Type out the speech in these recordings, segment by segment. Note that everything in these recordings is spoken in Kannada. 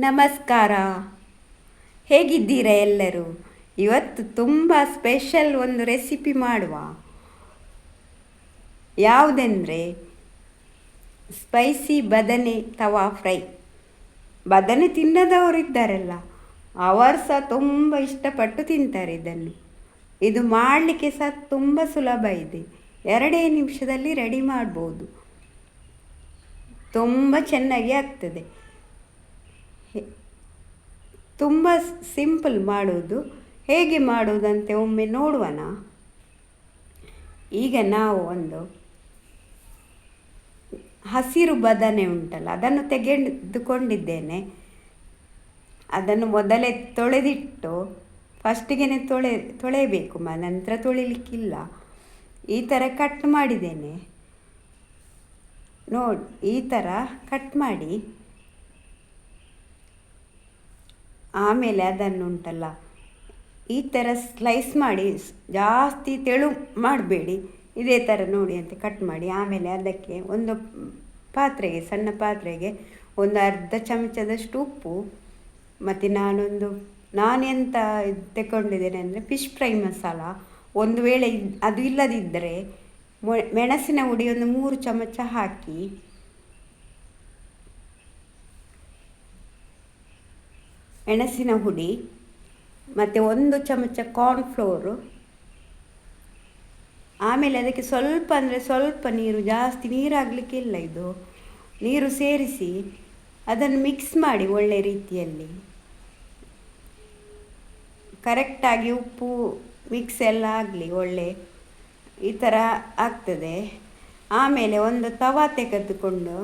ನಮಸ್ಕಾರ. ಹೇಗಿದ್ದೀರಾ ಎಲ್ಲರೂ? ಇವತ್ತು ತುಂಬ ಸ್ಪೆಷಲ್ ಒಂದು ರೆಸಿಪಿ ಮಾಡುವ. ಯಾವುದೆಂದರೆ ಸ್ಪೈಸಿ ಬದನೆ ತವಾ ಫ್ರೈ. ಬದನೆ ತಿನ್ನದವರು ಇದ್ದಾರಲ್ಲ, ಅವರು ಸಹ ತುಂಬ ಇಷ್ಟಪಟ್ಟು ತಿಂತಾರೆ ಇದನ್ನು. ಇದು ಮಾಡಲಿಕ್ಕೆ ಸಹ ತುಂಬ ಸುಲಭ ಇದೆ. ಎರಡೇ ನಿಮಿಷದಲ್ಲಿ ರೆಡಿ ಮಾಡ್ಬೋದು. ತುಂಬ ಚೆನ್ನಾಗಿ ಆಗ್ತದೆ. ತುಂಬ ಸಿಂಪಲ್ ಮಾಡೋದು ಹೇಗೆ ಮಾಡೋದಂತೆ ಒಮ್ಮೆ ನೋಡುವನ? ಈಗ ನಾವು ಒಂದು ಹಸಿರು ಬದನೆ ಉಂಟಲ್ಲ, ಅದನ್ನು ತೆಗೆದುಕೊಂಡಿದ್ದೇನೆ. ಅದನ್ನು ಮೊದಲೇ ತೊಳೆದಿಟ್ಟು, ಫಸ್ಟಿಗೆ ತೊಳೆ, ತೊಳೆಯಬೇಕು, ಮ, ನಂತರ ತೊಳಿಲಿಕ್ಕಿಲ್ಲ. ಈ ಥರ ಕಟ್ ಮಾಡಿದ್ದೇನೆ. ನೋಡಿ, ಈ ಥರ ಕಟ್ ಮಾಡಿ. ಆಮೇಲೆ ಅದನ್ನು ಉಂಟಲ್ಲ ಈ ಥರ ಸ್ಲೈಸ್ ಮಾಡಿ ಜಾಸ್ತಿ ತೆಳು ಮಾಡಬೇಡಿ. ಇದೇ ಥರ ನೋಡಿ ಅಂತ ಕಟ್ ಮಾಡಿ. ಆಮೇಲೆ ಅದಕ್ಕೆ ಒಂದು ಪಾತ್ರೆಗೆ, ಸಣ್ಣ ಪಾತ್ರೆಗೆ ಒಂದು ಅರ್ಧ ಚಮಚದಷ್ಟು ಉಪ್ಪು, ಮತ್ತು ನಾನೊಂದು, ನಾನೆಂತ ತಗೊಂಡಿದ್ದೇನೆ ಅಂದರೆ ಫಿಶ್ ಫ್ರೈ ಮಸಾಲ. ಒಂದು ವೇಳೆ ಅದು ಇಲ್ಲದಿದ್ದರೆ ಮೆಣಸಿನ ಹುಡಿ ಒಂದು ಮೂರು ಚಮಚ ಹಾಕಿ ಮೆಣಸಿನ ಹುಡಿ, ಮತ್ತು ಒಂದು ಚಮಚ ಕಾರ್ನ್ಫ್ಲೋರು ಆಮೇಲೆ ಅದಕ್ಕೆ ಸ್ವಲ್ಪ ಅಂದರೆ ಸ್ವಲ್ಪ ನೀರು, ಜಾಸ್ತಿ ನೀರಾಗಲಿಕ್ಕಿಲ್ಲ ಇದು. ನೀರು ಸೇರಿಸಿ ಅದನ್ನು ಮಿಕ್ಸ್ ಮಾಡಿ ಒಳ್ಳೆ ರೀತಿಯಲ್ಲಿ. ಕರೆಕ್ಟಾಗಿ ಉಪ್ಪು ಮಿಕ್ಸ್ ಎಲ್ಲ ಆಗಲಿ, ಒಳ್ಳೆ ಈ ಥರ ಆಗ್ತದೆ. ಆಮೇಲೆ ಒಂದು ತವಾ ತೆಗೆದುಕೊಂಡು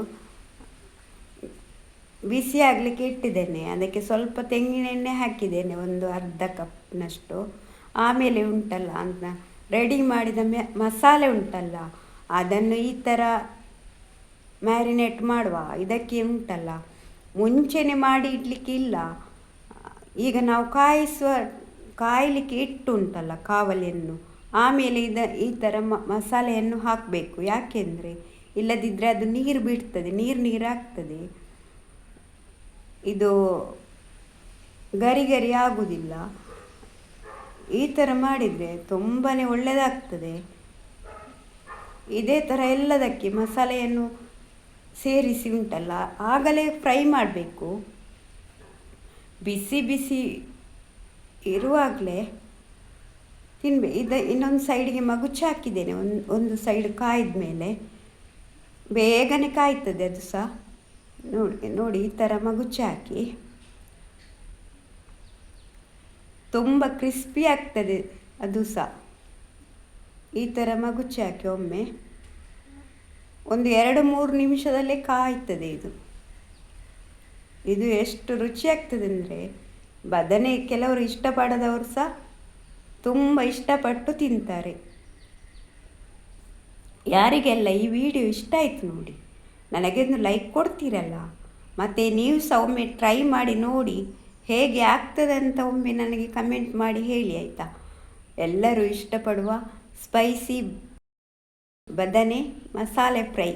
ಬಿಸಿ ಆಗಲಿಕ್ಕೆ ಇಟ್ಟಿದ್ದೇನೆ. ಅದಕ್ಕೆ ಸ್ವಲ್ಪ ತೆಂಗಿನ ಎಣ್ಣೆ ಹಾಕಿದ್ದೇನೆ, ಒಂದು ಅರ್ಧ ಕಪ್ನಷ್ಟು. ಆಮೇಲೆ ಉಂಟಲ್ಲ ಅಂತ ರೆಡಿ ಮಾಡಿದ ಮೆ, ಮಸಾಲೆ ಉಂಟಲ್ಲ, ಅದನ್ನು ಈ ಥರ ಮ್ಯಾರಿನೇಟ್ ಮಾಡುವ. ಇದಕ್ಕೆ ಉಂಟಲ್ಲ, ಮುಂಚೆನೆ ಮಾಡಿ ಇಡಲಿಕ್ಕೆ ಇಲ್ಲ. ಈಗ ನಾವು ಕಾಯಿಸುವ, ಕಾಯಲಿಕ್ಕೆ ಇಟ್ಟು ಉಂಟಲ್ಲ ಕಾವಲಿಯನ್ನು. ಆಮೇಲೆ ಇದ, ಈ ಥರ ಮಸಾಲೆಯನ್ನು ಹಾಕಬೇಕು. ಯಾಕೆಂದರೆ ಇಲ್ಲದಿದ್ದರೆ ಅದು ನೀರು ಬಿಡ್ತದೆ ನೀರು ನೀರು ಆಗ್ತದೆ ಇದು ಗರಿ ಗರಿ ಆಗುವುದಿಲ್ಲ ಈ ಥರ ಮಾಡಿದರೆ ತುಂಬಾ ಒಳ್ಳೆಯದಾಗ್ತದೆ ಇದೇ ಥರ ಎಲ್ಲದಕ್ಕೆ ಮಸಾಲೆಯನ್ನು ಸೇರಿಸಿ ಉಂಟಲ್ಲ, ಆಗಲೇ ಫ್ರೈ ಮಾಡಬೇಕು. ಬಿಸಿ ಬಿಸಿ ಇರುವಾಗಲೇ ತಿನ್ಬೇಕು ಇದು ಇನ್ನೊಂದು ಸೈಡಿಗೆ ಮಗುಚಿ ಹಾಕಿದ್ದೇನೆ ಒಂದು ಒಂದು ಸೈಡ್ ಕಾಯ್ದ ಮೇಲೆ ಬೇಗನೆ ಕಾಯ್ತದೆ ಅದು ಸಹ. ನೋಡಿ ನೋಡಿ, ಈ ಥರ ಮಗುಚಿ ಹಾಕಿ. ತುಂಬ ಕ್ರಿಸ್ಪಿ ಆಗ್ತದೆ ಅದು ಸಹ. ಈ ಥರ ಮಗುಚಿ ಹಾಕಿ ಒಮ್ಮೆ. ಒಂದು ಎರಡು, ಮೂರು ನಿಮಿಷದಲ್ಲೇ ಕಾಯ್ತದೆ ಇದು. ಇದು ಎಷ್ಟು ರುಚಿ ಆಗ್ತದೆ ಅಂದರೆ, ಬದನೆ ಕೆಲವರು ಇಷ್ಟಪಡದವರು ಸಹ ತುಂಬ ಇಷ್ಟಪಟ್ಟು ತಿಂತಾರೆ. ಯಾರಿಗೆಲ್ಲ ಈ ವಿಡಿಯೋ ಇಷ್ಟ ಆಯಿತು ನೋಡಿ. ನನಗೊಂದು ಲೈಕ್ ಕೊಡ್ತೀರಲ್ಲ? ಮತ್ತು ನೀವು ಸಹ ಒಮ್ಮೆ ಟ್ರೈ ಮಾಡಿ ನೋಡಿ ಹೇಗೆ ಆಗ್ತದೆ ಅಂತ ಒಮ್ಮೆ ನನಗೆ ಕಮೆಂಟ್ ಮಾಡಿ ಹೇಳಿ ಆಯಿತಾ? ಎಲ್ಲರೂ ಇಷ್ಟಪಡುವ ಸ್ಪೈಸಿ ಬದನೆ ಮಸಾಲೆ ಫ್ರೈ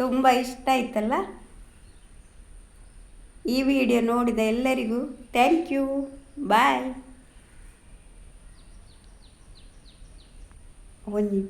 ತುಂಬ ಇಷ್ಟ ಆಯ್ತಲ್ಲ? ಈ ವಿಡಿಯೋ ನೋಡಿದ ಎಲ್ಲರಿಗೂ ಥ್ಯಾಂಕ್ ಯು ಬಾಯ್ ಒಂಜಿ